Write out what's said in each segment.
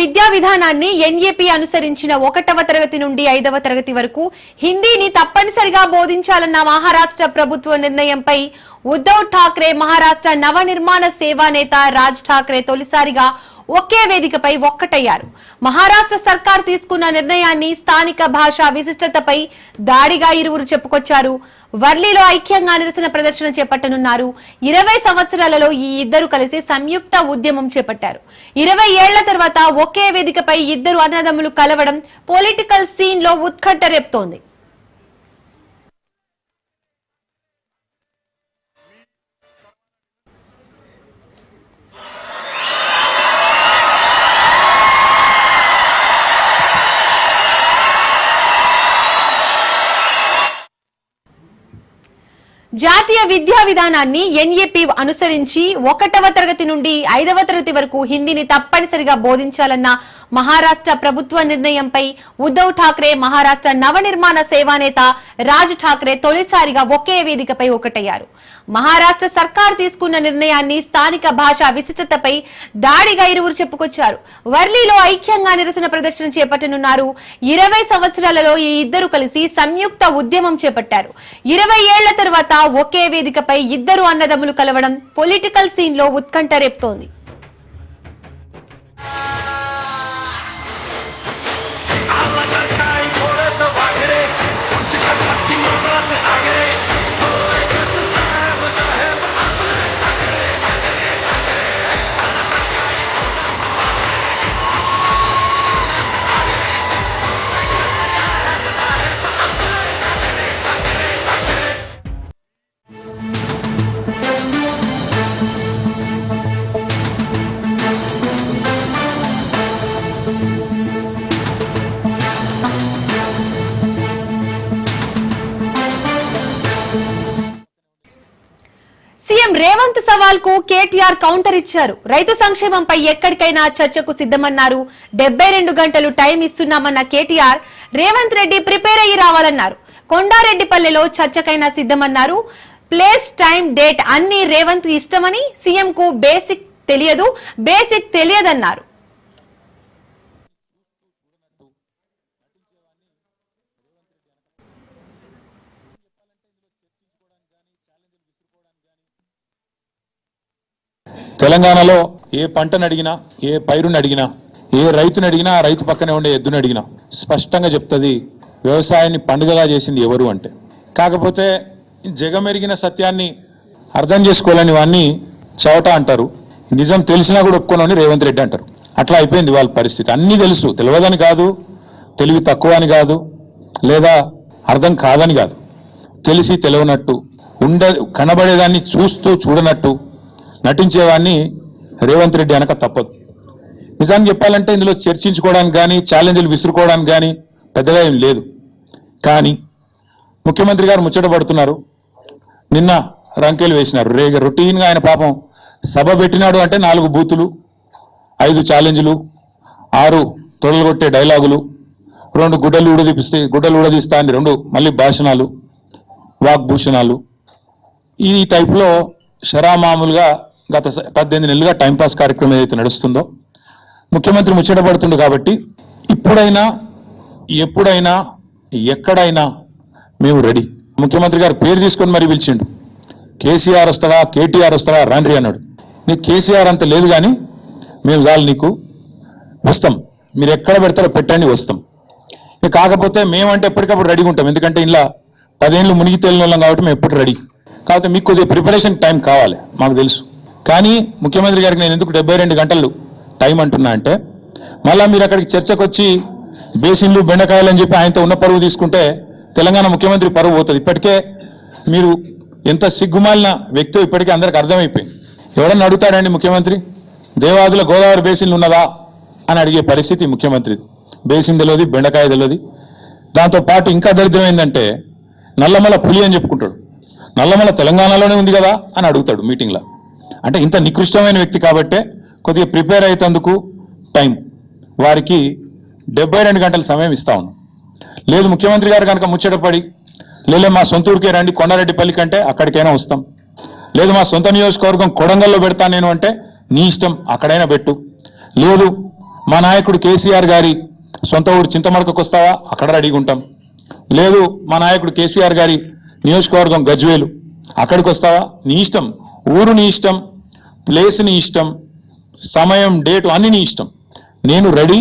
విద్యా విధానాన్ని ఎన్ఏపీ అనుసరించిన ఒకటవ తరగతి నుండి ఐదవ తరగతి వరకు హిందీని తప్పనిసరిగా బోధించాలన్న మహారాష్ట్ర ప్రభుత్వ నిర్ణయంపై ఉద్దవ్ ఠాక్రే మహారాష్ట్ర నవనిర్మాణ సేవా నేత రాజ్ ఠాక్రే తొలిసారిగా ఒకే వేదికపై ఒక్కటయ్యారు. మహారాష్ట్ర సర్కార్ తీసుకున్న నిర్ణయాన్ని స్థానిక భాషా విశిష్టతపై దాడిగా ఇరువురు చెప్పుకొచ్చారు. వర్లీలో ఐక్యంగా నిరసన ప్రదర్శన చేపట్టనున్నారు. ఇరవై సంవత్సరాలలో ఈ ఇద్దరు కలిసి సంయుక్త ఉద్యమం చేపట్టారు. ఇరవై ఏళ్ళ తర్వాత ఒకే వేదికపై ఇద్దరు అన్నదమ్ములు కలవడం పొలిటికల్ సీన్లో ఉత్కంఠ రేపుతోంది. జాతీయ విద్యా విధానాన్ని ఎన్ఏపీ అనుసరించి ఒకటవ తరగతి నుండి ఐదవ తరగతి వరకు హిందీని తప్పనిసరిగా బోధించాలన్న మహారాష్ట్ర ప్రభుత్వ నిర్ణయంపై ఉద్దవ్ ఠాక్రే మహారాష్ట్ర నవనిర్మాణ సేవానేత రాజ్ ఠాక్రే తొలిసారిగా ఒకే వేదికపై ఒకటయ్యారు. మహారాష్ట్ర సర్కార్ తీసుకున్న నిర్ణయాన్ని స్థానిక భాషా విశిష్టతపై దాడిగా ఇరువురు చెప్పుకొచ్చారు. వర్లీలో ఐక్యంగా నిరసన ప్రదర్శన చేపట్టనున్నారు. ఇరవై సంవత్సరాలలో ఈ ఇద్దరు కలిసి సంయుక్త ఉద్యమం చేపట్టారు. ఇరవై ఏళ్ళ తర్వాత ఒకే వేదికపై ఇద్దరు అన్నదమ్ములు కలవడం పొలిటికల్ సీన్లో ఉత్కంఠ రేపుతోంది. రేవంత్ సవాల్కు కేటీఆర్ కౌంటర్ ఇచ్చారు. రైతు సంక్షేమంపై ఎక్కడికైనా చర్చకు సిద్ధమన్నారు. డెబ్బై రెండు గంటలు టైం ఇస్తున్నామన్న కేటీఆర్ రేవంత్ రెడ్డి ప్రిపేర్ అయ్యి రావాలన్నారు. కొండారెడ్డిపల్లెలో చర్చకైనా సిద్ధమన్నారు. ప్లేస్ టైం డేట్ అన్ని రేవంత్ ఇష్టమని సీఎం కు బేసిక్ తెలియదు. బేసిక్ తెలియదన్నారు. తెలంగాణలో ఏ పంటను అడిగినా ఏ పైరుని అడిగినా ఏ రైతుని అడిగినా ఆ రైతు పక్కనే ఉండే ఎద్దుని అడిగినా స్పష్టంగా చెప్తుంది వ్యవసాయాన్ని పండుగగా చేసింది ఎవరు అంటే. కాకపోతే జగమెరిగిన సత్యాన్ని అర్థం చేసుకోలేని వాడిని చవట అంటారు. నిజం తెలిసినా కూడా ఒప్పుకోనని రేవంత్ రెడ్డి అంటారు. అట్లా అయిపోయింది వాళ్ళ పరిస్థితి. అన్నీ తెలుసు. తెలియదని కాదు తెలివి తక్కువ అని కాదు లేదా అర్థం కాదని కాదు. తెలిసి తెలియనట్టు ఉండ కనబడేదాన్ని చూస్తూ చూడనట్టు నటించేవాడిని రేవంత్ రెడ్డి అనక తప్పదు. నిజాన్ని చెప్పాలంటే ఇందులో చర్చించుకోవడానికి కానీ ఛాలెంజ్లు విసురుకోవడానికి కానీ పెద్దగా ఏం లేదు. కానీ ముఖ్యమంత్రి గారు ముచ్చట పడుతున్నారు. నిన్న రంకెలు వేసినారు. రేగ రొటీన్గా ఆయన పాపం సభ పెట్టినాడు అంటే నాలుగు బూతులు ఐదు ఛాలెంజ్లు ఆరు తొడలుగొట్టే డైలాగులు రెండు గుడ్డలు ఊడదీపిస్తే గుడ్డలు ఊడదీస్తా అని రెండు మళ్ళీ భాషణాలు వాగ్భూషణాలు. ఈ టైప్లో షరామామూలుగా గత స- పద్దెనిమిది నెలలుగా టైంపాస్ కార్యక్రమం ఏదైతే నడుస్తుందో ముఖ్యమంత్రి ముచ్చటపడుతుండు కాబట్టి ఇప్పుడైనా ఎప్పుడైనా ఎక్కడైనా మేము రెడీ. ముఖ్యమంత్రి గారు పేరు తీసుకొని మరీ పిలిచిండు. కేసీఆర్ వస్తారా కేటీఆర్ వస్తారా రాండ్రి అన్నాడు. నీకు కేసీఆర్ అంత లేదు కానీ మేము చాలు నీకు వస్తాం. మీరు ఎక్కడ పెడతారో పెట్టండి వస్తాం. ఇక కాకపోతే మేమంటే ఎప్పటికప్పుడు రెడీగా ఉంటాం. ఎందుకంటే ఇలా పదేళ్ళు మునిగి తేలిన వాళ్ళం కాబట్టి మేము ఎప్పుడు రెడీ. కాకపోతే మీకు కొద్దిగా ప్రిపరేషన్ టైం కావాలి మాకు తెలుసు. కానీ ముఖ్యమంత్రి గారికి నేను ఎందుకు డెబ్బై రెండు గంటలు టైం అంటున్నా అంటే మళ్ళా మీరు అక్కడికి చర్చకు వచ్చి బేసిన్లు బెండకాయలు అని చెప్పి ఆయనతో ఉన్న పరువు తీసుకుంటే తెలంగాణ ముఖ్యమంత్రి పరువు పోతుంది. ఇప్పటికే మీరు ఎంత సిగ్గుమాలిన వ్యక్తి ఇప్పటికే అందరికి అర్థమైపోయింది. ఎవడన్నా అడుగుతాడండి ముఖ్యమంత్రి దేవాదుల గోదావరి బేసిన్లు ఉన్నదా అని అడిగే పరిస్థితి ముఖ్యమంత్రి. బేసిన్ తెలియదు బెండకాయ తెలియదు దాంతో పాటు ఇంకా దరిద్రం ఏంటంటే నల్లమల పులి అని చెప్పుకుంటాడు. నల్లమల తెలంగాణలోనే ఉంది కదా అని అడుగుతాడు మీటింగ్లో. అంటే ఇంత నికృష్టమైన వ్యక్తి కాబట్టే కొద్దిగా ప్రిపేర్ అయ్యేందుకు టైం. వారికి డెబ్బై రెండు గంటల సమయం ఇస్తా ఉన్నాం. లేదు ముఖ్యమంత్రి గారు కనుక ముచ్చటపడి లేదా మా సొంత ఊరికే రండి కొండారెడ్డిపల్లి కంటే అక్కడికైనా వస్తాం. లేదు మా సొంత నియోజకవర్గం కొడంగల్లో పెడతా నేను అంటే నీ ఇష్టం అక్కడైనా పెట్టు. లేదు మా నాయకుడు కేసీఆర్ గారి సొంత ఊరు చింతమడకకు వస్తావా? అక్కడ రెడీగా ఉంటాం. లేదు మా నాయకుడు కేసీఆర్ గారి నియోజకవర్గం గజ్వేలు అక్కడికి వస్తావా? నీ ఇష్టం. ఊరు నీ ఇష్టం. ప్లేస్ నీ ఇష్టం సమయం డేటు అన్ని నీ ఇష్టం. నేను రెడీ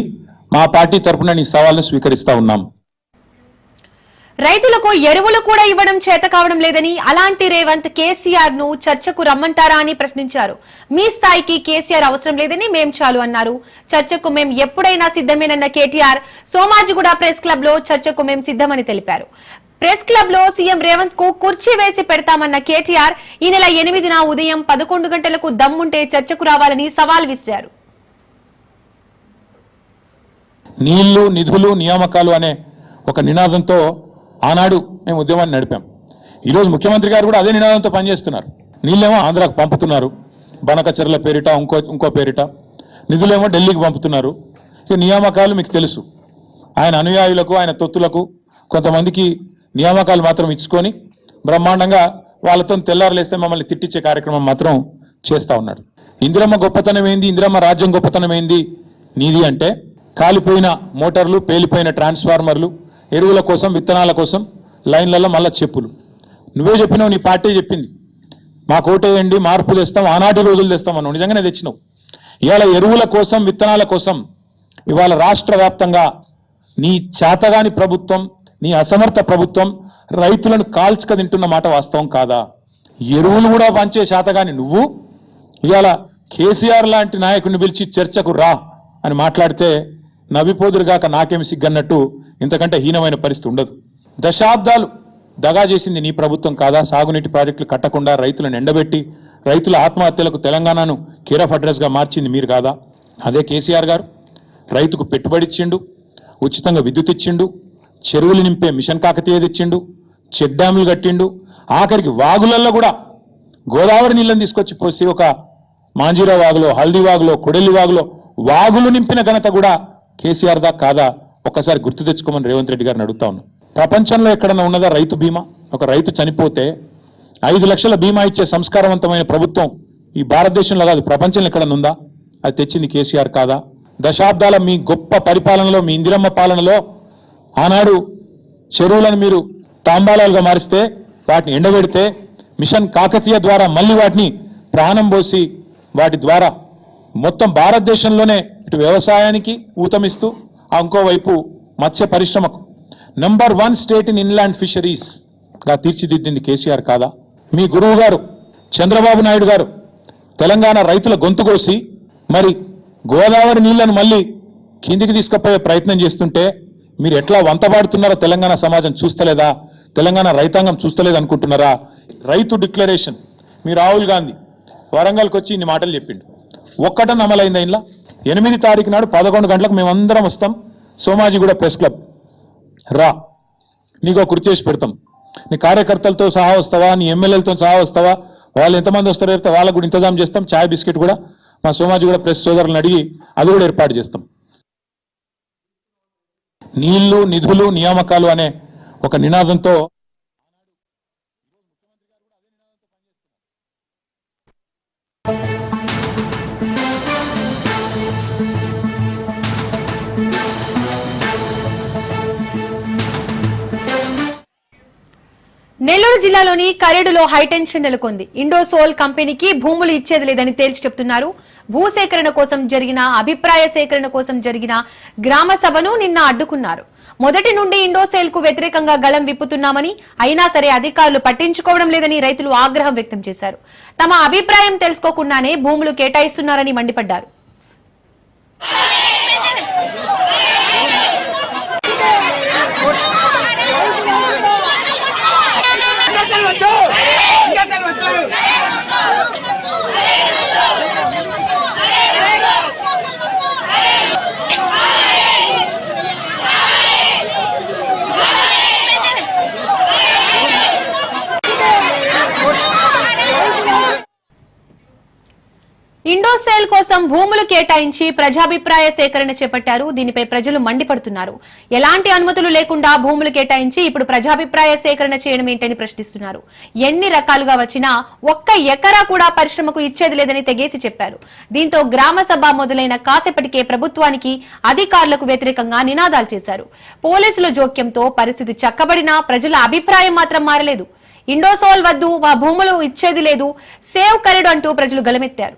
మా పార్టీ తరపున నీ సవాల్ని స్వీకరిస్తా ఉన్నాం. రైతులకు ఎరువులు కూడా ఇవ్వడం చేత కావడం లేదని అలాంటి రేవంత్ కేసీఆర్ను చర్చకు రమ్మంటారా అని ప్రశ్నించారు. మీ స్థాయికి కేసీఆర్ అవసరం లేదని మేం చాలు అన్నారు. చర్చకు మేం ఎప్పుడైనా సిద్ధమేనన్న కేటీఆర్ సోమాజిగూడ ప్రెస్ క్లబ్లో చర్చకు మేం సిద్ధమని తెలిపారు. ప్రెస్ క్లబ్లో సీఎం రేవంత్కు కుర్చీ వేసి పెడతామన్న కేటీఆర్ ఈ నెల ఎనిమిదిన ఉదయం పదకొండు గంటలకు దమ్ముంటే చర్చకు రావాలని సవాల్ విసిరారు. నీళ్ళు నిధులు నియామకాలు అనే ఒక నినాదంతో ఆనాడు మేము ఉద్యమాన్ని నడిపాం. ఈరోజు ముఖ్యమంత్రి గారు కూడా అదే నినాదంతో పనిచేస్తున్నారు. నీళ్ళేమో ఆంధ్రాకు పంపుతున్నారు. బనకచెర్ల పేరిట ఇంకో ఇంకో పేరిట. నిధులేమో ఢిల్లీకి పంపుతున్నారు. ఇక నియామకాలు మీకు తెలుసు. ఆయన అనుయాయులకు ఆయన తొత్తులకు కొంతమందికి నియామకాలు మాత్రం ఇచ్చుకొని బ్రహ్మాండంగా వాళ్ళతో తెల్లారులేస్తే మమ్మల్ని తిట్టించే కార్యక్రమం మాత్రం చేస్తా ఉన్నాడు. ఇందిరమ్మ గొప్పతనం ఏంది? ఇందిరమ్మ రాజ్యం గొప్పతనం ఏంది? నీది అంటే కాలిపోయిన మోటార్లు పేలిపోయిన ట్రాన్స్ఫార్మర్లు ఎరువుల కోసం విత్తనాల కోసం లైన్లలో మళ్ళా చెప్పులు. నువ్వే చెప్పినావు నీ పార్టీ చెప్పింది. మాకు ఓటేయండి మార్పు తెస్తాం ఆనాటి రోజులు తెస్తాం అన్నావు. నిజంగానే తెచ్చినావు. ఇవాళ ఎరువుల కోసం విత్తనాల కోసం ఇవాళ రాష్ట్ర వ్యాప్తంగా నీ చేతగాని ప్రభుత్వం నీ అసమర్థ ప్రభుత్వం రైతులను కాల్చుక తింటున్న మాట వాస్తవం కాదా? ఎరువులు కూడా పంచే శాతగాని నువ్వు? ఇవాళ కేసీఆర్ లాంటి నాయకుడిని పిలిచి చర్చకు రా అని మాట్లాడితే నవ్విపోదురుగాక నాకేమి సిగ్గన్నట్టు ఇంతకంటే హీనమైన పరిస్థితి ఉండదు. దశాబ్దాలు దగా చేసింది నీ ప్రభుత్వం కాదా? సాగునీటి ప్రాజెక్టులు కట్టకుండా రైతులను ఎండబెట్టి రైతుల ఆత్మహత్యలకు తెలంగాణను కేర్ ఆఫ్ అడ్రస్గా మార్చింది మీరు కాదా? అదే కేసీఆర్ గారు. రైతుకు పెట్టుబడి ఇచ్చిండు ఉచితంగా విద్యుత్ ఇచ్చిండు చెరువులు నింపే మిషన్ కాకతీయ తెచ్చిండు చెక్ డ్యాములు కట్టిండు. ఆఖరికి వాగులల్లో కూడా గోదావరి నీళ్ళని తీసుకొచ్చి పోసి ఒక మాంజీరా వాగులో హల్దీ వాగులో కొడెల్లి వాగులో వాగులు నింపిన ఘనత కూడా కేసీఆర్ దా కాదా? ఒక్కసారి గుర్తు తెచ్చుకోమని రేవంత్ రెడ్డి గారిని అడుగుతా ఉన్నాను ప్రపంచంలో ఎక్కడన్నా ఉన్నదా రైతు బీమా? ఒక రైతు చనిపోతే ఐదు లక్షల బీమా ఇచ్చే సంస్కారవంతమైన ప్రభుత్వం ఈ భారతదేశంలో కాదు ప్రపంచంలో ఎక్కడన్నా ఉందా? అది తెచ్చింది కేసీఆర్ కాదా? దశాబ్దాల మీ గొప్ప పరిపాలనలో మీ ఇందిరమ్మ పాలనలో ఆనాడు చెరువులను మీరు తాంబాలాలుగా మారిస్తే వాటిని ఎండబెడితే మిషన్ కాకతీయ ద్వారా మళ్ళీ వాటిని ప్రాణం పోసి వాటి ద్వారా మొత్తం భారతదేశంలోనే ఇటు వ్యవసాయానికి ఊతమిస్తూ ఆ ఇంకోవైపు మత్స్య పరిశ్రమకు. Number one state in inland ఫిషరీస్గా తీర్చిదిద్దింది కేసీఆర్ కాదా? మీ గురువు గారు చంద్రబాబు నాయుడు గారు తెలంగాణ రైతుల గొంతు కోసి మరి గోదావరి నీళ్ళను మళ్ళీ కిందికి తీసుకుపోయే ప్రయత్నం చేస్తుంటే మీరు ఎట్లా వంతబాడుతున్నారో తెలంగాణ సమాజం చూస్తలేదా? తెలంగాణ రైతాంగం చూస్తలేదు అనుకుంటున్నారా? రైతు డిక్లరేషన్. మీ రాహుల్ గాంధీ వరంగల్కి వచ్చి ఇన్ని మాటలు చెప్పిండు. ఒక్కటన్ అమలైంది ఇంట్లో ఎనిమిది తారీఖు నాడు పదకొండు గంటలకు మేమందరం వస్తాం. Somajiguda press club. రా. నీకు కుర్చీ చేసి పెడతాం. నీ కార్యకర్తలతో సహా వస్తావా? నీ ఎమ్మెల్యేలతో సహా వస్తావా? వాళ్ళు ఎంతమంది వస్తారో చెప్తే వాళ్ళకు కూడా ఇంతజాం చేస్తాం. చాయ్ బిస్కెట్ కూడా. మా సోమాజీ కూడా ప్రెస్ సోదరులను అడిగి అది కూడా ఏర్పాటు చేస్తాం. నీళ్ళు నిధులు నియామకాలు అనే ఒక నినాదంతో నెల్లూరు జిల్లాలోని కరేడులో హైటెన్షన్ నెలకొంది. ఇండోసోల్ కంపెనీకి భూములు ఇచ్చేది లేదని తేల్చి చెప్తున్నారు. భూసేకరణ కోసం జరిగిన అభిప్రాయ సేకరణ కోసం జరిగిన గ్రామ సభను నిన్న అడ్డుకున్నారు. మొదటి నుండి ఇండోసేల్కు వ్యతిరేకంగా గళం విప్పుతున్నామని అయినా సరే అధికారులు పట్టించుకోవడం లేదని రైతులు ఆగ్రహం వ్యక్తం చేశారు. తమ అభిప్రాయం తెలుసుకోకుండానే భూములు కేటాయిస్తున్నారని మండిపడ్డారు. Yeah. ఇండోసేల్ కోసం భూములు కేటాయించి ప్రజాభిప్రాయ సేకరణ చేపట్టారు. దీనిపై ప్రజలు మండిపడుతున్నారు. ఎలాంటి అనుమతులు లేకుండా భూములు కేటాయించి ఇప్పుడు ప్రజాభిప్రాయ సేకరణ చేయడం ఏంటని ప్రశ్నిస్తున్నారు. ఎన్ని రకాలుగా వచ్చినా ఒక్క ఎకరా కూడా పరిశ్రమకు ఇచ్చేది లేదని తెగేసి చెప్పారు. దీంతో గ్రామ సభ మొదలైన కాసేపటికే ప్రభుత్వానికి అధికారులకు వ్యతిరేకంగా నినాదాలు చేశారు. పోలీసుల జోక్యంతో పరిస్థితి చక్కబడినా ప్రజల అభిప్రాయం మాత్రం మారలేదు. ఇండోసోల్ వద్దు మా భూములు ఇచ్చేది లేదు సేవ్ కరెడు అంటూ ప్రజలు గలమెత్తారు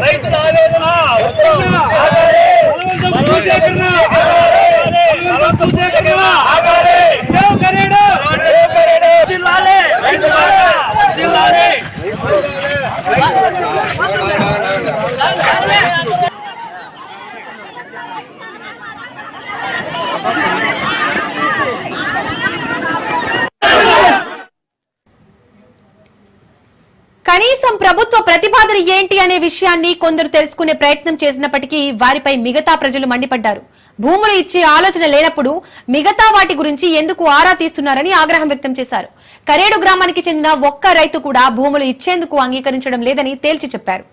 రైతుల ఆవేదన భూసేకరణ భూసేకరణ సేవ్ కరేడు జిల్లాలే జిల్లాలే కనీసం ప్రభుత్వ ప్రతిపాదన ఏంటి అనే విషయాన్ని కొందరు తెలుసుకునే ప్రయత్నం చేసినప్పటికీ వారిపై మిగతా ప్రజలు మండిపడ్డారు. భూములు ఇచ్చే ఆలోచన లేనప్పుడు మిగతా వాటి గురించి ఎందుకు ఆరా తీస్తున్నారని ఆగ్రహం వ్యక్తం చేశారు. కరేడు గ్రామానికి చెందిన ఒక్క రైతు కూడా భూములు ఇచ్చేందుకు అంగీకరించడం లేదని తేల్చి చెప్పారు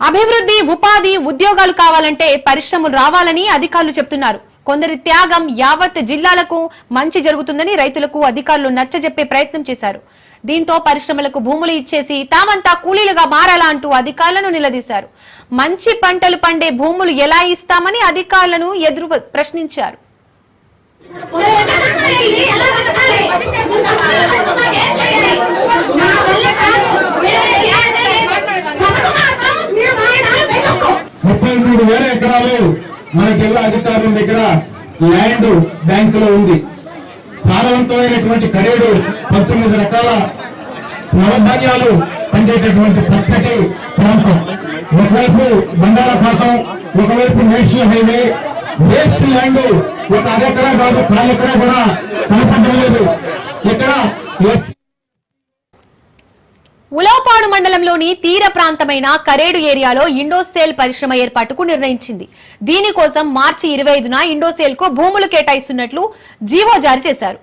అభివృద్ధి ఉపాధి ఉద్యోగాలు కావాలంటే పరిశ్రమలు రావాలని అధికారులు చెప్తున్నారు. కొందరి త్యాగం యావత్ జిల్లాలకు మంచి జరుగుతుందని రైతులకు అధికారులు నచ్చజెప్పే ప్రయత్నం చేశారు. దీంతో పరిశ్రమలకు భూములు ఇచ్చేసి తామంతా కూలీలుగా మారాలా అంటూ అధికారులను నిలదీశారు. మంచి పంటలు పండే భూములు ఎలా ఇస్తామని అధికారులను ఎదురు ప్రశ్నించారు. ముప్పై మూడు వేల ఎకరాలు మన జిల్లా అధికారుల దగ్గర ల్యాండ్ బ్యాంకులో ఉంది. సారవంతమైనటువంటి కరేడు పంతొమ్మిది రకాల నవధాన్యాలు పండేటటువంటి పచ్చటి ప్రాంతం. ఒకవైపు బంగాళాఖాతం ఒకవైపు నేషనల్ హైవే. వేస్ట్ ల్యాండ్ ఒక అరెకరా కాదు కాలెకరా కూడా కనపడలేదు. ఇక్కడ ఎస్ ఉలవపాడు మండలంలోని తీర ప్రాంతమైన కరేడు ఏరియాలో ఇండోసేల్ పరిశ్రమ ఏర్పాటుకు నిర్ణయించింది. దీనికోసం మార్చి ఇరవై ఐదున ఇండోసేల్కు భూములు కేటాయిస్తున్నట్లు జీవో జారీ చేశారు.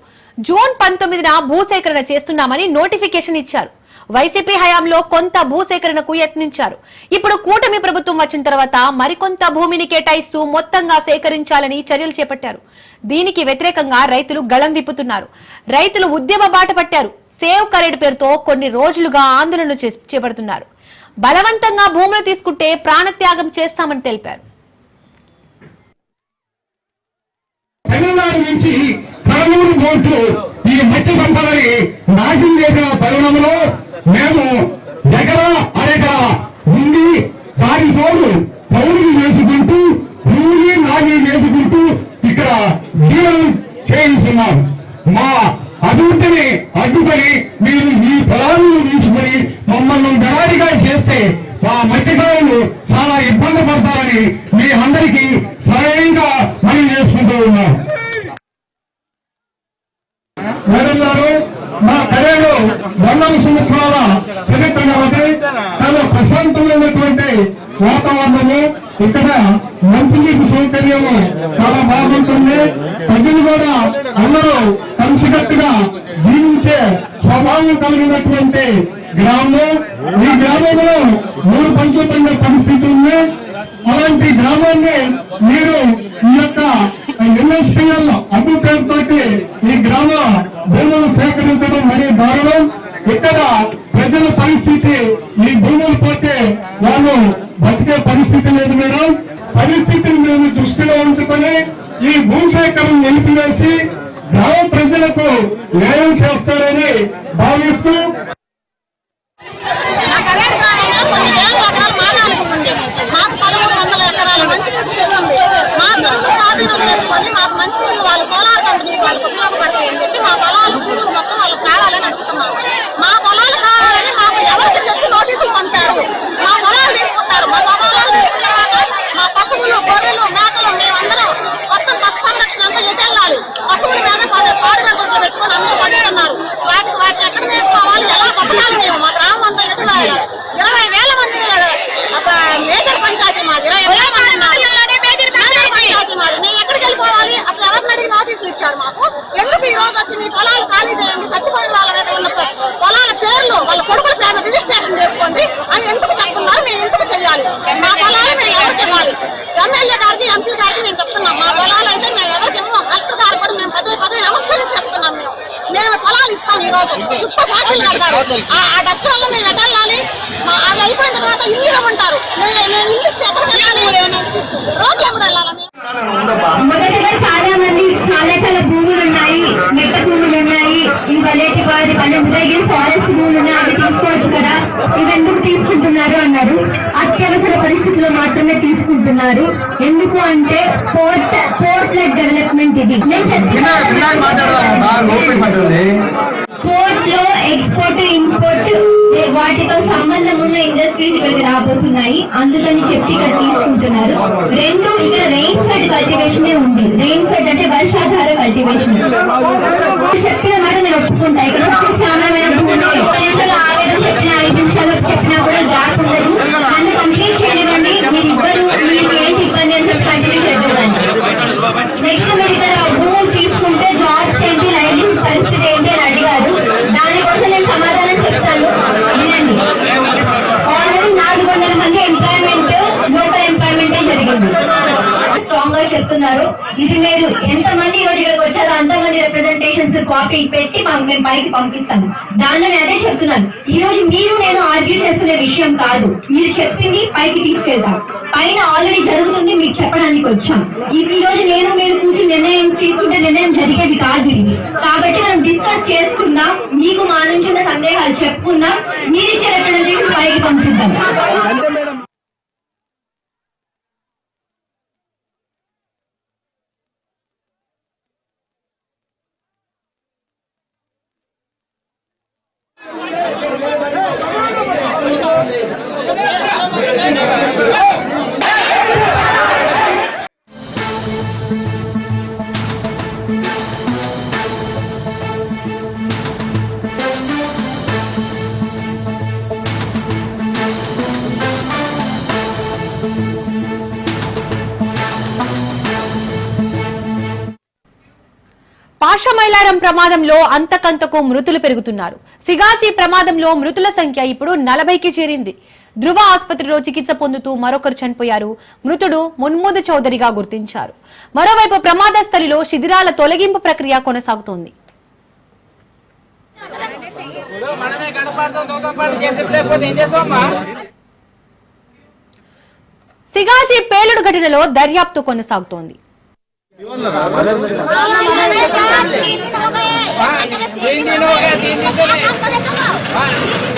జూన్ పంతొమ్మిదిన భూసేకరణ చేస్తున్నామని నోటిఫికేషన్ ఇచ్చారు. వైసీపీ హయాంలో కొంత భూసేకరణకు యత్నించారు. ఇప్పుడు కూటమి ప్రభుత్వం వచ్చిన తర్వాత మరికొంత భూమిని కేటాయిస్తూ మొత్తంగా సేకరించాలని చర్యలు చేపట్టారు. దీనికి వ్యతిరేకంగా రైతులు గళం విప్పుతున్నారు. రైతులు ఉద్యమ బాట పట్టారు. సేవ్ కరెడ్ పేరుతో కొన్ని రోజులుగా ఆందోళనలు చేపడుతున్నారు. బలవంతంగా భూములు తీసుకుంటే ప్రాణత్యాగం చేస్తామని తెలిపారు. తమిళనాడు నుంచి ఈ మత్స్య సంపదని నాశనం చేసిన తరుణంలో మేము ఎగర అరెకరా ఉండి దాని తోడు పౌరులు వేసుకుంటూ భూమి నాగి వేసుకుంటూ ఇక్కడ జీవనం చేయించున్నాం. మా అభివృద్ధిని అడ్డుకొని మీరు ఈ పొలాలను తీసుకొని మమ్మల్ని దళారిగా చేస్తే మా మత్స్యకారులు చాలా ఇబ్బంది పడతారని మీ అందరికీ స్వయంగా మనం చేసుకుంటూ ఉన్నాం మేడం గారు మా కళలో వందల సంవత్సరాల చరిత్ర కాబట్టి చాలా ప్రశాంతమైనటువంటి వాతావరణము ఇక్కడ మంచినీటి సౌకర్యము చాలా బాగుంటుంది ప్రజలు కూడా అందరూ కలిసికట్టుగా జీవించే స్వభావం కలిగినటువంటి గ్రామం ఈ గ్రామంలో మూడు పంచులు పండే పరిస్థితి ఉంది అలాంటి గ్రామాన్ని మీరు ఈ యొక్క ఇండస్ట్రియల్ అడ్డు పేరుతోటి ఈ గ్రామ భూములు సేకరించడం మరీ దారుణం. ఇక్కడ ప్రజల పరిస్థితి ఈ భూములు పోతే వాళ్ళు బతికే పరిస్థితి లేదు మేడం. పరిస్థితిని మేము దృష్టిలో ఉంచుకొని ఈ భూసేకరణ నిలిపివేసి గ్రామ ప్రజలకు న్యాయం చేస్తారని భావిస్తూ మాకు పదమూడు వందల ఎకరాలు మంచి చెప్పండి చేసుకొని మాకు మంచి నీళ్ళు వాళ్ళ సోలార్ కంపెనీ వాళ్ళకి అని చెప్పి మా పొలాలు భూములు మొత్తం వాళ్ళకి కావాలని అడుగుతున్నాము మా పొలాలు కావాలని మాకు ఎవరికి చెప్పి నోటీసులు పంపారు మా పొలాలు తీసుకుంటారు మా పొలాలు తీసుకున్నాక మా పశువులు గొర్రెలు మేకలు మేమందరూ మొత్తం పశు సంరక్షణ అంతా ఎటెళ్ళాలి పశువుల మీద పాడు గంటలు పెట్టుకొని అందరూ పట్టుకున్నారు వాటిని వాటిని ఎక్కడ పెట్టుకోవాలి ఎలా బతకాలి మేము మా గ్రామం అంతా ఎటు పోర్ట్లో ఎక్స్పోర్ట్ ఇంపోర్ట్ వాటితో సంబంధం ఉన్న ఇండస్ట్రీస్ ఇక్కడికి రాబోతున్నాయి. అందుకని చెప్పి ఇక్కడ తీసుకుంటున్నారు. రెండు ఇక్కడ రెయిన్ ఫెడ్ కల్టివేషన్ ఉంది. రెయిన్ ఫెడ్ అంటే వర్షాధార కల్టివేషన్ చెప్పిన మాట నేను ఒప్పుకుంటా. ఇక్కడ వచ్చి సామాన్యమైన భూమి ఒక్క నిమిషాలు ఆగడం చెప్పిన ఐదు నిమిషాలు చెప్పినా కూడా గ్యాప్ ఉండదు. నన్ను కంప్లీట్ చేయనివ్వండి. మీరిద్దరు మీకు ఏంటి ఇబ్బంది అని కంటిన్యూ చేద్దాం. నెక్స్ట్ మీరు ఇక్కడ భూములు తీసుకుంటే జాబ్స్ ఏంటి లైవ్లీహుడ్ పరిస్థితి ఏంటి అని అడిగారు. దానికోసం నేను సమాధానం చెప్తాను. వినండి. ఆల్రెడీ నాలుగు వందల మంది ఎంప్లాయ్మెంట్ లోకల్ ఎంప్లాయ్మెంట్ జరిగింది. స్ట్రాంగ్గా చెప్తున్నారు. ఇది మీరు ఎంత మంది ఈ రోజు ఇక్కడికి వచ్చారో అంతమంది రిప్రజెంటేషన్స్ కాపీ పెట్టి మేము పైకి పంపిస్తాను దానిలో నేను అదే చెప్తున్నాను. ఈ రోజు మీరు నేను ఆర్గ్యూ చేసుకునే విషయం కాదు. మీరు చెప్పింది పైకి తీసుకెళ్తాం పైన ఆల్రెడీ జరుగుతుంది మీకు చెప్పడానికి వచ్చాం. ఈ రోజు నేను మీరు కూర్చుని నిర్ణయం తీసుకుంటే నిర్ణయం జరిగేది కాదు ఇది. కాబట్టి డిస్కస్ చేసుకుందాం. మీకు మా నుంచి ఉన్న సందేహాలు చెప్పుకుందాం. మీరు ఇచ్చే రిప్రజెంటేషన్ పైకి పంపిద్దాం. ప్రమాదంలో అంతకంతకు మృతులు పెరుగుతున్నారు. సిగాచి ప్రమాదంలో మృతుల సంఖ్య ఇప్పుడు నలభైకి చేరింది. ధృవ ఆసుపత్రిలో చికిత్స పొందుతూ మరొకరు చనిపోయారు. మృతుడు మున్ముదు చౌదరిగా గుర్తించారు. మరోవైపు ప్రమాద స్థలిలో శిథిరాల తొలగింపు ప్రక్రియ కొనసాగుతోంది. సిగాచి పేలుడు ఘటనలో దర్యాప్తు కొనసాగుతోంది. तीन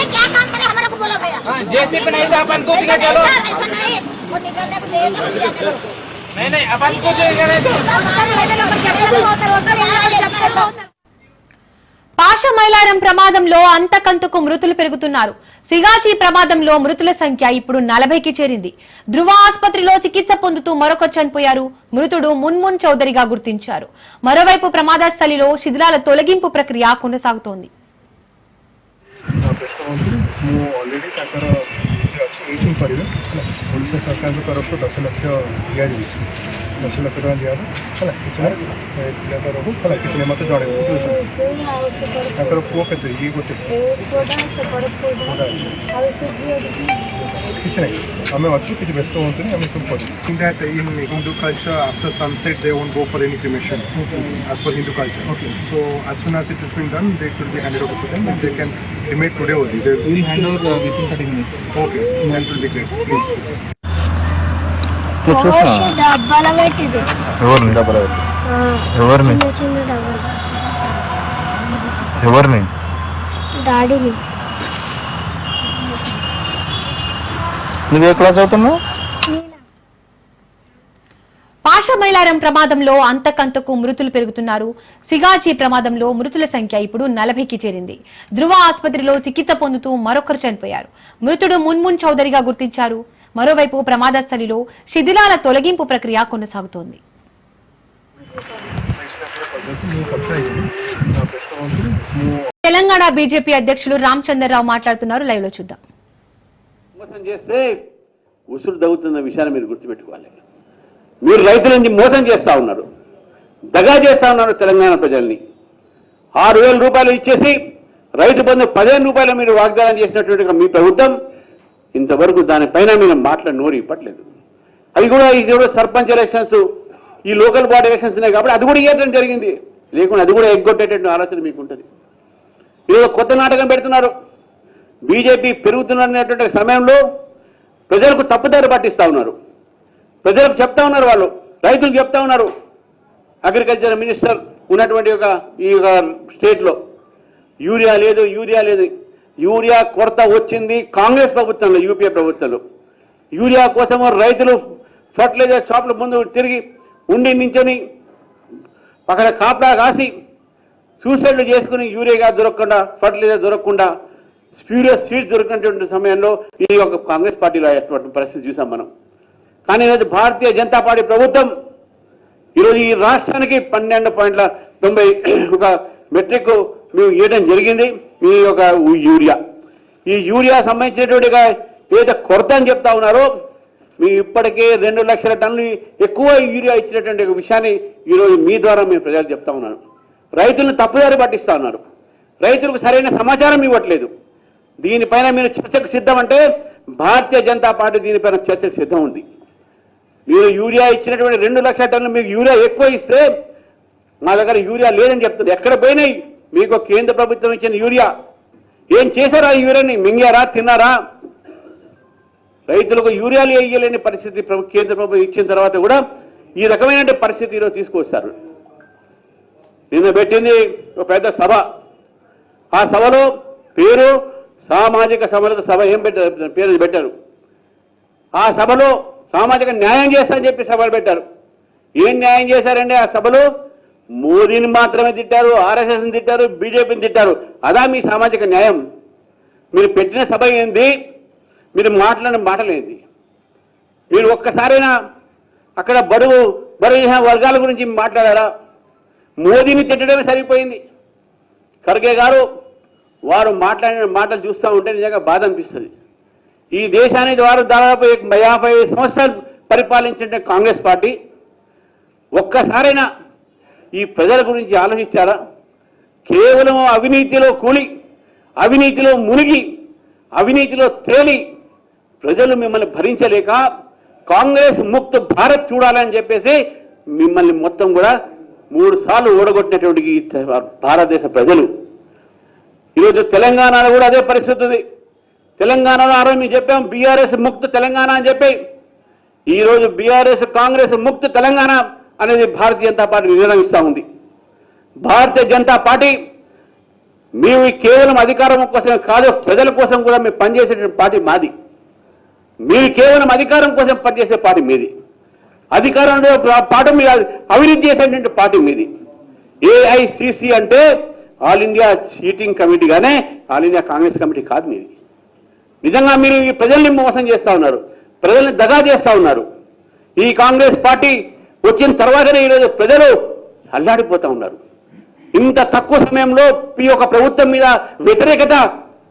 क्या काम करे बनाई था अपन को नहीं वो नहीं नहीं अपन को పాష మైలారం ప్రమాదంలో అంతకంతకు మృతులు పెరుగుతున్నారు. సిగాచి ప్రమాదంలో మృతుల సంఖ్య ఇప్పుడు నలభైకి చేరింది. ధృవ ఆసుపత్రిలో చికిత్స పొందుతూ మరొకరు చనిపోయారు. మృతుడు మున్మున్ చౌదరిగా గుర్తించారు. మరోవైపు ప్రమాదస్థలిలో శిథిలాల తొలగింపు ప్రక్రియ కొనసాగుతోంది. ପ୍ରଶ୍ନମନ୍ତ୍ରୀ ମୁଁ ଅଲରେଡ଼ି ତାଙ୍କର ଯେ ଅଛି ଏଇଟିଂ କରିବେ ହେଲା ଓଡ଼ିଶା ସରକାରଙ୍କ ତରଫରୁ ଦଶ ଲକ୍ଷ ଦିଆଯିବ ଦଶ ଲକ୍ଷ ଟଙ୍କା ଦିଆହେବ ହେଲା କିଛି ନାହିଁ ଏ ପିଲାଟା ରହୁ ହେଲା କିଛି ନାହିଁ ମୋତେ ଜଣେଇବ ବୁଝିପାରୁଛନ୍ତି ତାଙ୍କର ପୁଅ କେତେ ଇଏ ଗୋଟେ ପୁଅଟା ଅଛି କିଛି ନାହିଁ ଆମେ ଅଛୁ କିଛି ବ୍ୟସ୍ତ ହୁଅନ୍ତୁନି ଆମେ ସବୁ କରିବୁ that in Hindu culture after sunset they won't go for any cremation as per Hindu culture okay so as soon as it has been done they could be handed over to them and they can cremate today only they will hand over within 30 minutes okay that will be great please please డబ్బాల పెట్టింది ఎవరిని డబ్బులు ఎవరిని చిన్న చిన్న డబ్బాలు ఎవరిని డాడీని నువ్వు క్లాస్ చదువుతున్నావు? పాషమైలారం ప్రమాదంలో అంతకంతకు మృతులు పెరుగుతున్నారు. సిగాచి ప్రమాదంలో మృతుల సంఖ్య ఇప్పుడు నలభైకి చేరింది. ధృవ ఆసుపత్రిలో చికిత్స పొందుతూ మరొకరు చనిపోయారు. మృతుడు మున్మున్ చౌదరిగా గుర్తించారు. మరోవైపు ప్రమాద స్థలిలో శిథిలాల తొలగింపు ప్రక్రియ కొనసాగుతోంది. తెలంగాణ బీజేపీ అధ్యక్షులు రామచంద్రరావు మాట్లాడుతున్నారు. లైవ్లో చూద్దాం. మోసం చేస్తే ఉసురు దవ్వుతున్న విషయాన్ని మీరు గుర్తుపెట్టుకోవాలి. మీరు రైతుల నుంచి మోసం చేస్తా ఉన్నారు. దగా చేస్తా ఉన్నారు తెలంగాణ ప్రజల్ని. ఆరు వేల రూపాయలు ఇచ్చేసి రైతు బంధు పదిహేను రూపాయలు మీరు వాగ్దానం చేసినటువంటి మీ ప్రభుత్వం ఇంతవరకు దానిపైన మీరు మాటల నోరు ఇప్పట్లేదు. అది కూడా ఇది కూడా సర్పంచ్ ఎలక్షన్స్ ఈ లోకల్ బాడీ ఎలక్షన్స్ ఉన్నాయి కాబట్టి అది కూడా ఇవ్వడం జరిగింది. లేకుండా అది కూడా ఎగ్గొట్టేటటువంటి ఆలోచన మీకు ఉంటుంది ఈరోజు కొత్త నాటకం పెడుతున్నారు. బీజేపీ పెరుగుతున్నటువంటి సమయంలో ప్రజలకు తప్పుదారి పట్టిస్తూ ఉన్నారు. ప్రజలకు చెప్తా ఉన్నారు వాళ్ళు రైతులకు చెప్తా ఉన్నారు. అగ్రికల్చర్ మినిస్టర్ ఉన్నటువంటి ఒక ఈ యొక్క స్టేట్లో యూరియా లేదు యూరియా లేదు. యూరియా కొరత వచ్చింది కాంగ్రెస్ ప్రభుత్వంలో యూపీఏ ప్రభుత్వంలో. యూరియా కోసం రైతులు ఫర్టిలైజర్ షాపుల ముందు తిరిగి ఉండి నించొని అక్కడ కాపలా కాసి సూసైడ్లు చేసుకుని యూరియా దొరకకుండా ఫర్టిలైజర్ దొరకకుండా స్ప్యూరియస్ సీట్ దొరికినటువంటి సమయంలో ఈ యొక్క కాంగ్రెస్ పార్టీలో అయ్యేటువంటి పరిస్థితి చూసాం మనం. కానీ ఈరోజు భారతీయ జనతా పార్టీ ప్రభుత్వం ఈరోజు ఈ రాష్ట్రానికి పన్నెండు పాయింట్ల తొంభై ఒక మెట్రిక్ మేము ఇవ్వడం జరిగింది. ఈ యొక్క యూరియా. ఈ యూరియా సంబంధించినటువంటి ఏదైతే కొరత అని చెప్తా ఉన్నారో మీ ఇప్పటికే రెండు లక్షల టన్నులు ఎక్కువ యూరియా ఇచ్చినటువంటి విషయాన్ని ఈరోజు మీ ద్వారా మేము ప్రజలు చెప్తా ఉన్నాను. రైతులను తప్పుదారి పట్టిస్తా ఉన్నారు. రైతులకు సరైన సమాచారం ఇవ్వట్లేదు. దీనిపైన మీరు చర్చకు సిద్ధం అంటే భారతీయ జనతా పార్టీ దీనిపైన చర్చకు సిద్ధం ఉంది. మీరు యూరియా ఇచ్చినటువంటి రెండు లక్షల టన్నులు మీకు యూరియా ఎక్కువ ఇస్తే మా దగ్గర యూరియా లేదని చెప్తుంది. ఎక్కడ పోయినాయి? మీకు కేంద్ర ప్రభుత్వం ఇచ్చిన యూరియా. ఏం చేశారా ఈ యూరియాని? మింగారా? తిన్నారా? రైతులకు యూరియాలు వేయలేని పరిస్థితి కేంద్ర ప్రభుత్వం ఇచ్చిన తర్వాత కూడా ఈ రకమైన పరిస్థితి ఈరోజు తీసుకొస్తారు. నిన్న పెట్టింది ఒక పెద్ద సభ. ఆ సభలో పేరు సామాజిక సమరత సభ ఏం పెట్టారు? పేరు పెట్టారు. ఆ సభలో సామాజిక న్యాయం చేస్తారని చెప్పి సభలు పెట్టారు. ఏం న్యాయం చేశారండి ఆ సభలో? మోదీని మాత్రమే తిట్టారు ఆర్ఎస్ఎస్ని తిట్టారు బీజేపీని తిట్టారు. అదా మీ సామాజిక న్యాయం? మీరు పెట్టిన సభ ఏంది? మీరు మాట్లాడిన మాటలేంది మీరు ఒక్కసారైనా అక్కడ బడుగు బలహీన వర్గాల గురించి మాట్లాడారా? మోదీని తిట్టడమే సరిపోయింది. ఖర్గే గారు వారు మాట్లాడిన మాటలు చూస్తూ ఉంటే నిజంగా బాధ అనిపిస్తుంది. ఈ దేశానికి వారు దాదాపు యాభై సంవత్సరాలు పరిపాలించిన కాంగ్రెస్ పార్టీ. ఒక్కసారైనా ఈ ప్రజల గురించి ఆలోచించారా? కేవలం అవినీతిలో కూలి అవినీతిలో మునిగి అవినీతిలో తేలి ప్రజలు మిమ్మల్ని భరించలేక కాంగ్రెస్ ముక్త భారత్ చూడాలని చెప్పేసి మిమ్మల్ని మొత్తం కూడా మూడు సార్లు ఓడగొట్టినటువంటి ఈ భారతదేశ ప్రజలు. ఈరోజు తెలంగాణలో కూడా అదే పరిస్థితి ఉంది. తెలంగాణలో ఆరోజు మేము చెప్పాం బీఆర్ఎస్ ముక్త తెలంగాణ అని చెప్పి. ఈరోజు బీఆర్ఎస్ కాంగ్రెస్ ముక్త తెలంగాణ అనేది భారతీయ జనతా పార్టీ నిర్ణయిస్తూ ఉంది. భారతీయ జనతా పార్టీ మేము కేవలం అధికారం కోసం కాదు ప్రజల కోసం కూడా మేము పనిచేసేటువంటి పార్టీ మాది. మీరు కేవలం అధికారం కోసం పనిచేసే పార్టీ మీది. అధికారంలో పాటు మీరు అభివృద్ధి చేసేటువంటి పార్టీ మీది. ఏఐసిసి అంటే ఆల్ ఇండియా చీటింగ్ కమిటీగానే ఆల్ ఇండియా కాంగ్రెస్ కమిటీ కాదు మీది. నిజంగా మీరు ఈ ప్రజల్ని మోసం చేస్తా ఉన్నారు ప్రజల్ని దగా చేస్తా ఉన్నారు. ఈ కాంగ్రెస్ పార్టీ వచ్చిన తర్వాతనే ఈరోజు ప్రజలు అల్లాడిపోతూ ఉన్నారు. ఇంత తక్కువ సమయంలో ఈ యొక్క ప్రభుత్వం మీద వ్యతిరేకత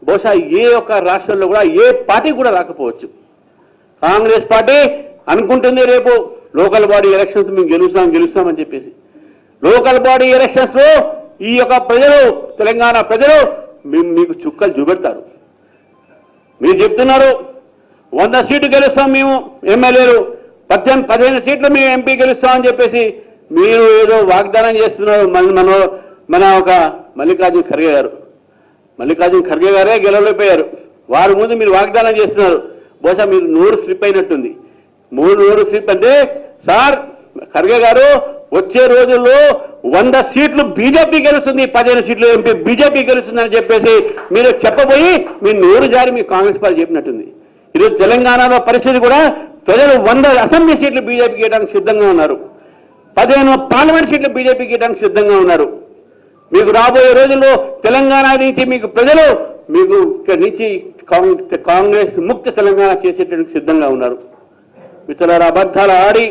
బహుశా ఏ ఒక్క రాష్ట్రంలో కూడా ఏ పార్టీ కూడా రాకపోవచ్చు. కాంగ్రెస్ పార్టీ అనుకుంటుంది రేపు లోకల్ బాడీ ఎలక్షన్స్ మేము గెలుస్తాం గెలుస్తామని చెప్పేసి. లోకల్ బాడీ ఎలక్షన్స్లో ఈ యొక్క ప్రజలు తెలంగాణ ప్రజలు మీకు చుక్కలు చూపెడతారు. మీరు చెప్తున్నారు వంద సీట్లు గెలుస్తాం మేము ఎమ్మెల్యేలు. పద్దెనిమిది పదిహేను సీట్లు మేము ఎంపీ గెలుస్తామని చెప్పేసి మీరు ఏదో వాగ్దానం చేస్తున్నారు మన మన మన ఒక మల్లికార్జున ఖర్గే గారు. మల్లికార్జున ఖర్గే గారే గెలవలేకపోయారు. వారి ముందు మీరు వాగ్దానం చేస్తున్నారు. బహుశా మీరు నూరు స్లిప్ అయినట్టుంది. మూడు నూరు స్లిప్ అంటే సార్ ఖర్గే గారు వచ్చే రోజుల్లో వంద సీట్లు బీజేపీ గెలుస్తుంది పదిహేను సీట్లు ఎంపీ బీజేపీ గెలుస్తుందని చెప్పేసి మీరు చెప్పబోయి మీ నోరు జారి మీ కాంగ్రెస్ పార్టీ చెప్పినట్టుంది. ఈరోజు తెలంగాణలో పరిస్థితి కూడా ప్రజలు వంద అసెంబ్లీ సీట్లు బీజేపీకి ఇవ్వడానికి సిద్ధంగా ఉన్నారు. పదిహేను పార్లమెంట్ సీట్లు బీజేపీకి ఇవ్వడానికి సిద్ధంగా ఉన్నారు. మీకు రాబోయే రోజుల్లో తెలంగాణ నుంచి మీకు ప్రజలు మీకు ఇక్కడి నుంచి కాంగ్రెస్ ముక్త తెలంగాణ చేసేటందుకు సిద్ధంగా ఉన్నారు. మిత్రులారా అబద్ధాలు ఆడి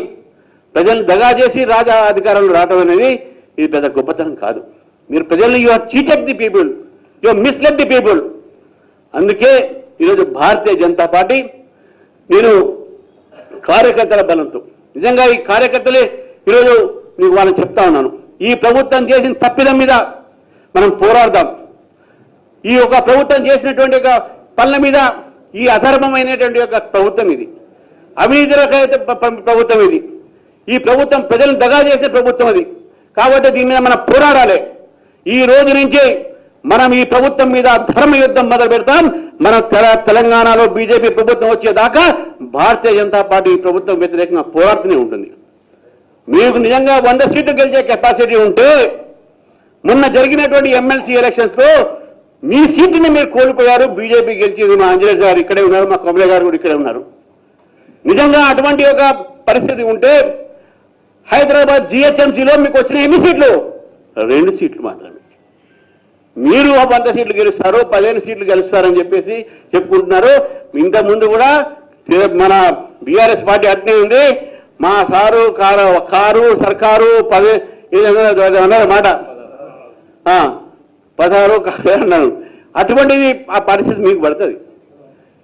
ప్రజలు దగా చేసి రాజా అధికారంలో రావడం అనేది ఇది పెద్ద గొప్పతనం కాదు. మీరు ప్రజల్ని you are cheated the people you are misled the people అందుకే ఈరోజు భారతీయ జనతా పార్టీ నేను కార్యకర్తల బలంతో నిజంగా ఈ కార్యకర్తలే ఈరోజు మీకు వాళ్ళని చెప్తా ఉన్నాను. ఈ ప్రభుత్వం చేసిన తప్పిదం మీద మనం పోరాడదాం. ఈ యొక్క ప్రభుత్వం చేసినటువంటి ఒక పనుల మీద ఈ అధర్మమైనటువంటి యొక్క ప్రభుత్వం ఇది. అవినీతి రకమైన ప్రభుత్వం ఇది. ఈ ప్రభుత్వం ప్రజలను దగా చేసే ప్రభుత్వం అది. కాబట్టి దీని మీద మనం పోరాడాలి. ఈ రోజు నుంచి మనం ఈ ప్రభుత్వం మీద ధర్మ యుద్ధం మొదలు పెడతాం. మన తెల- తెలంగాణలో బీజేపీ ప్రభుత్వం వచ్చేదాకా భారతీయ జనతా పార్టీ ఈ ప్రభుత్వం వ్యతిరేకంగా పోరాడుతూనే ఉంటుంది. మీకు నిజంగా వంద సీట్లు గెలిచే కెపాసిటీ ఉంటే మొన్న జరిగినటువంటి ఎమ్మెల్సీ ఎలక్షన్స్లో మీ సీటుని మీరు కోల్పోయారు. బీజేపీ గెలిచింది మా అంజనేయ గారు ఇక్కడే ఉన్నారు మా కమలే గారు కూడా ఇక్కడే ఉన్నారు. నిజంగా అటువంటి ఒక పరిస్థితి ఉంటే హైదరాబాద్ జిహెచ్ఎంసీలో మీకు వచ్చిన ఎన్ని సీట్లు? రెండు సీట్లు మాత్రమే. మీరు వంద సీట్లు గెలుస్తారు పదిహేను సీట్లు గెలుస్తారని చెప్పేసి చెప్పుకుంటున్నారు. ఇంత ముందు కూడా మన బీఆర్ఎస్ పార్టీ అట్నే ఉంది. మా సారు కారు కారు సర్కారు పది అన్నారు? మాట. పదహారు కారు అన్నారు. అటువంటిది ఆ పరిస్థితి మీకు పడుతుంది.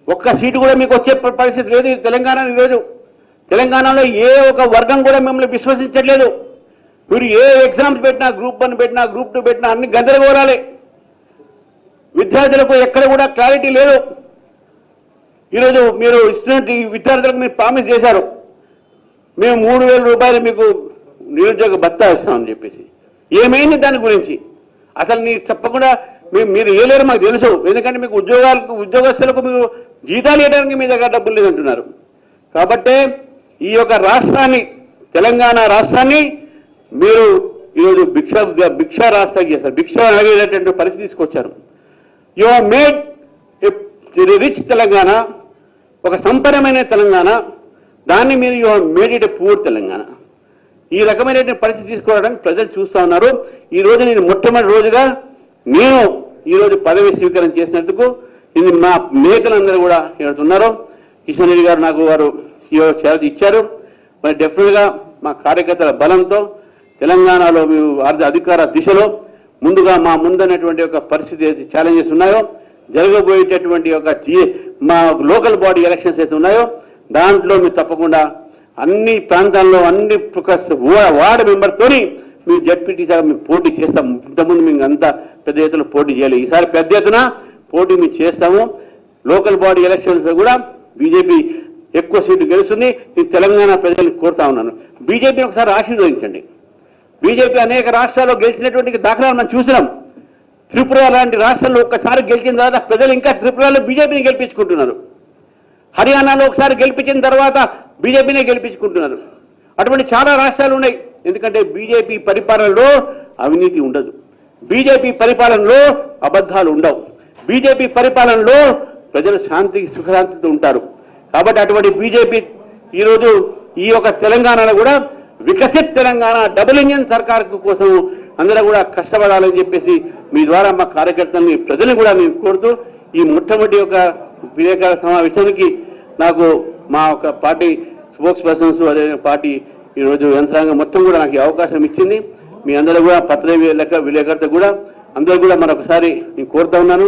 ఒక్క సీటు కూడా మీకు వచ్చే పరిస్థితి లేదు. ఈ తెలంగాణ ఈరోజు తెలంగాణలో ఏ ఒక వర్గం కూడా మిమ్మల్ని విశ్వసించట్లేదు. మీరు ఏ ఎగ్జామ్స్ పెట్టినా గ్రూప్ వన్ పెట్టినా గ్రూప్ టూ పెట్టినా అన్ని గందరగోళాలే. విద్యార్థులకు ఎక్కడ కూడా క్లారిటీ లేదు. ఈరోజు మీరు ఇస్తున్నట్టు విద్యార్థులకు మీరు ప్రామిస్ చేశారు. మేము మూడు వేల రూపాయలు మీకు నిరుద్యోగ భత్తా ఇస్తామని చెప్పేసి. ఏమైంది దాని గురించి? అసలు మీరు చెప్పకుండా మేము మీరు వేయలేరు మాకు తెలుసు. ఎందుకంటే మీకు ఉద్యోగాలకు ఉద్యోగస్తులకు మీరు జీతాలు ఇవ్వడానికి మీ దగ్గర డబ్బులు లేదంటున్నారు. కాబట్టే ఈ యొక్క రాష్ట్రాన్ని తెలంగాణ రాష్ట్రాన్ని మీరు ఈరోజు భిక్ష భిక్ష రాష్ట్రం చేస్తారు భిక్ష అడిగేటటువంటి పరిస్థితి తీసుకొచ్చారు. యు మేడ్ రిచ్ తెలంగాణ ఒక సంపన్నమైన తెలంగాణ. దాన్ని మీరు you made it poor Telangana. ఈ రకమైనటువంటి పరిస్థితి తీసుకోవడానికి ప్రజలు చూస్తా ఉన్నారు. ఈ రోజు నేను మొట్టమొదటి రోజుగా నేను ఈరోజు పదవి స్వీకారం చేసినందుకు ఇది మా నేతలందరూ కూడా ఉన్నారు కిషన్ రెడ్డి గారు నాకు వారు ఇచ్చారు. మరి డెఫినెట్గా మా కార్యకర్తల బలంతో తెలంగాణలో మేము అధికార దిశలో ముందుగా మా ముందన్నటువంటి ఒక పరిస్థితి అయితే ఛాలెంజెస్ ఉన్నాయో జరగబోయేటటువంటి ఒక మా లోకల్ బాడీ ఎలక్షన్స్ అయితే ఉన్నాయో దాంట్లో మీరు తప్పకుండా అన్ని ప్రాంతాల్లో అన్ని ఒక వా- వార్డు మెంబర్తోని మీరు జడ్పీటీగా మేము పోటీ చేస్తాం. ఇంతకుముందు మేము అంతా పెద్ద ఎత్తున పోటీ చేయాలి ఈసారి పెద్ద ఎత్తున పోటీ మేము చేస్తాము. లోకల్ బాడీ ఎలక్షన్స్ కూడా బీజేపీ ఎక్కువ సీట్లు గెలుస్తుంది. నేను తెలంగాణ ప్రజలకు కోరుతా ఉన్నాను. బీజేపీని ఒకసారి ఆశీర్వదించండి. బీజేపీ అనేక రాష్ట్రాల్లో గెలిచినటువంటి దాఖలాలు మనం చూసినాం. త్రిపుర లాంటి రాష్ట్రాల్లో ఒక్కసారి గెలిచిన తర్వాత ప్రజలు ఇంకా త్రిపురలో బీజేపీని గెలిపించుకుంటున్నారు. హర్యానాలో ఒకసారి గెలిపించిన తర్వాత బీజేపీనే గెలిపించుకుంటున్నారు. అటువంటి చాలా రాష్ట్రాలు ఉన్నాయి. ఎందుకంటే బీజేపీ పరిపాలనలో అవినీతి ఉండదు. బీజేపీ పరిపాలనలో అబద్ధాలు ఉండవు. బీజేపీ పరిపాలనలో ప్రజలు శాంతి సుఖశాంతితో ఉంటారు. కాబట్టి అటువంటి బీజేపీ ఈరోజు ఈ యొక్క తెలంగాణలో కూడా వికసిత్ తెలంగాణ డబుల్ ఇంజన్ సర్కార్ కోసం అందరూ కూడా కష్టపడాలని చెప్పేసి మీ ద్వారా మా కార్యకర్తల్ని ప్రజల్ని కూడా నేను కోరుతూ ఈ మొట్టమొదటి యొక్క విలేకరుల సమావేశానికి నాకు మా ఒక పార్టీ స్పోక్స్ పర్సన్స్ అదే పార్టీ ఈరోజు యంత్రాంగం మొత్తం కూడా నాకు అవకాశం ఇచ్చింది. మీ అందరూ కూడా పత్ర విలేకరులతో కూడా అందరూ కూడా మరొకసారి నేను కోరుతా ఉన్నాను.